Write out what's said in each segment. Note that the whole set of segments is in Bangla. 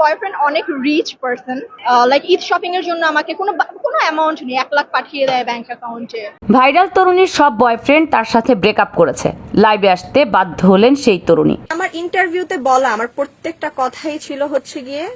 বয়ফ্রেন্ড অনেক rich person like Eid shopping এর জন্য আমাকে কোনো কোনো অ্যামাউন্ট নেই এক লাখ পাঠিয়ে দেয় ব্যাংক অ্যাকাউন্টে ভাইরাল তরুণীর সব বয়ফ্রেন্ড তার সাথে ব্রেকআপ করেছে। লাইভে আসতে বাধ্য হলেন সেই তরুণী। আমার ইন্টারভিউতে বলা আমার প্রত্যেকটা কথাই ছিল হচ্ছে গিয়ে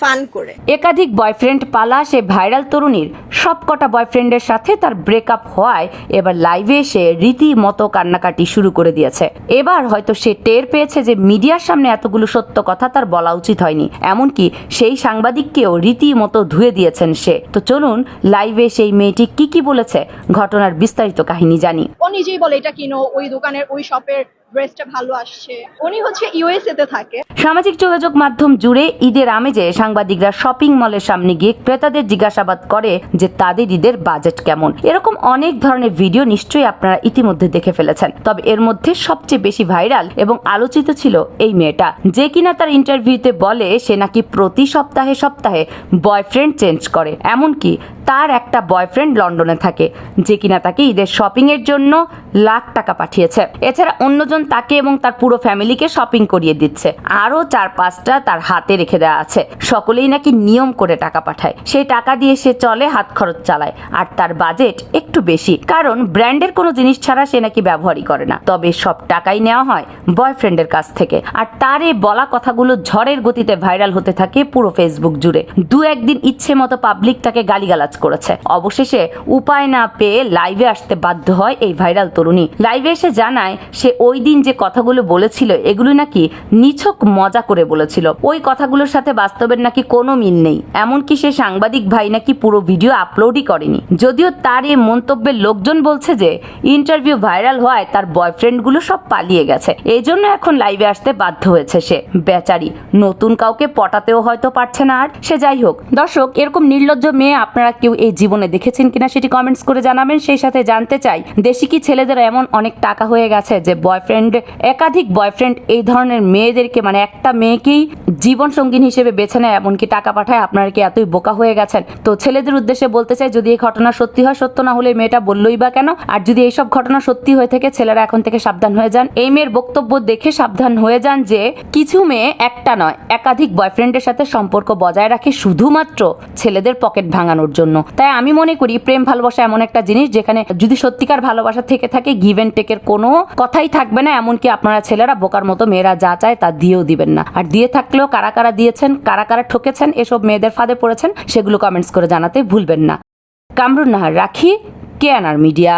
ফান করে। একাধিক বয়ফ্রেন্ড পালা সে ভাইরাল তরুণীর সবকটা বয়ফ্রেন্ডের সাথে তার ব্রেকআপ হওয়ায় এবার লাইভে এসে রীতিমতো কান্নাকাটি শুরু করে দিয়েছে। এবার হয়তো সে টের পেয়েছে যে মিডিয়ার সামনে এতগুলো সত্য কথা তার বলা উচিত হয়নি এমনকি সেই সাংবাদিককেও রীতিমতো ধুয়ে দিয়েছেন সে। তো চলুন লাইভে সেই মেয়েটি কি কি বলেছে ঘটনার বিস্তারিত কাহিনী জানি। ও নিজেই বলে এটা কিনো ওই দোকানের ওই শপের ড্রেসটা ভালো আসছে। উনি হচ্ছে ইউএসএ তে থাকে। সামাজিক যোগাযোগ মাধ্যম জুড়ে ঈদের আমেজে সাংবাদিকরা শপিং মলের সামনে গিয়ে ক্রেতাদের জিজ্ঞাসাবাদ করে যে তাদের ঈদের বাজেট কেমন। এরকম অনেক ধরনের ভিডিও নিশ্চয়ই আপনারা ইতিমধ্যে দেখে ফেলেছেন। তবে এর মধ্যে সবচেয়ে বেশি ভাইরাল এবং আলোচিত ছিল এই মেয়েটা। যে কিনা তার ইন্টারভিউতে বলে সে নাকি প্রতি সপ্তাহে সপ্তাহে বয়ফ্রেন্ড চেঞ্জ করে। এমনকি তার একটা বয়ফ্রেন্ড লন্ডনে থাকে। যে কিনা তাকে ঈদের শপিং এর জন্য লাখ টাকা পাঠিয়েছে। এছাড়া অন্যজন তাকে এবং তার পুরো ফ্যামিলিকে শপিং করিয়ে দিচ্ছে। আরও চার পাঁচটা তার হাতে রেখে দেওয়া আছে। সকলেই নাকি নিয়ম করে টাকা পাঠায়। সেই টাকা দিয়ে সে চলে, হাত খরচ চালায়। আর তার বাজেট একটু বেশি। কারণ ব্র্যান্ডের কোনো জিনিস ছাড়া সে নাকি ব্যবহারই করে না। তবে সব টাকাই নেওয়া হয় বয়ফ্রেন্ডের কাছ থেকে। আর তার এই বলা কথাগুলো ঝড়ের গতিতে ভাইরাল হতে থাকে পুরো ফেসবুক জুড়ে। দু একদিন ইচ্ছে মতো পাবলিক তাকে গালিগালাজ করেছে। অবশেষে উপায় না পেয়ে লাইভে আসতে বাধ্য হয় এই ভাইরাল তরুণী। লাইভে এসে জানায়, সে ওই দিন যে কথাগুলো বলেছিল, এগুলো নাকি নিছক মজা করে বলেছিল। ওই কথাগুলোর সাথে বাস্তবের নাকি কোনো মিল নেই। এমনকি সে সাংবাদিক ভাই নাকি পুরো ভিডিও আপলোডই করেনি। যদিও তার এই মন্তব্যের লোকজন বলছে যে ইন্টারভিউ ভাইরাল হওয়ায় তার বয়ফ্রেন্ডগুলো সব পালিয়ে গেছে। এই জন্য এখন লাইভে আসতে বাধ্য হয়েছে সে। বেচারি, নতুন কাউকে পটাতেও হয়তো পারছে না আর। সে যাই হোক। দর্শক, এরকম নির্লজ্জ মেয়ে আপনারা কেউ এই জীবনে দেখেছেন কিনা সেটি কমেন্টস করে জানাবেন। সেই সাথে জানতে চাই, দেশি কি ছেলেদের এমন অনেক টাকা হয়ে গেছে যে বয়ফ্রেন্ড একাধিক বয়ফ্রেন্ড এই ধরনের মেয়েদেরকে মানে একটা মেয়েকেই জীবন সঙ্গিনী হিসেবে বেছে নেয়, এমনকি টাকা পাঠায়। আপনারা কি এতই বোকা হয়ে গেছেন? তো ছেলেদের উদ্দেশ্যে বলতে চাই, যদি এই ঘটনা সত্যি হয়, সত্য না হলে মেয়েটা বললই বা কেন? আর যদি এইসব ঘটনা সত্যি হয়ে থাকে, ছেলেরা এখন থেকে সাবধান হয়ে যান। এই মেয়ের বক্তব্য দেখে সাবধান হয়ে যান যে, কিছু মেয়ে একটা নয়, একাধিক বয়ফ্রেন্ডের সাথে সম্পর্ক বজায় রাখে শুধুমাত্র ছেলেদের পকেট ভাঙানোর জন্য। তাই আমি মনে করি, প্রেম ভালোবাসা এমন একটা জিনিস যেখানে যদি সত্যিকার ভালোবাসা থেকে থাকে গিভ এন্ড টেকের কোনো কথাই থাকবে না, এমনকি আপনারা ছেলেরা বোকার মতো মেয়েরা যা চায় তা দিয়েও দিবেন না। আর দিয়ে থাকলেও কারা কারা দিয়েছেন, কারা কারা ঠকেছেন, এসব মেয়েদের ফাঁদে পড়েছেন, সেগুলো কমেন্টস করে জানাতে ভুলবেন না। কামরুন নাহার, রাখি কেয়ানার মিডিয়া।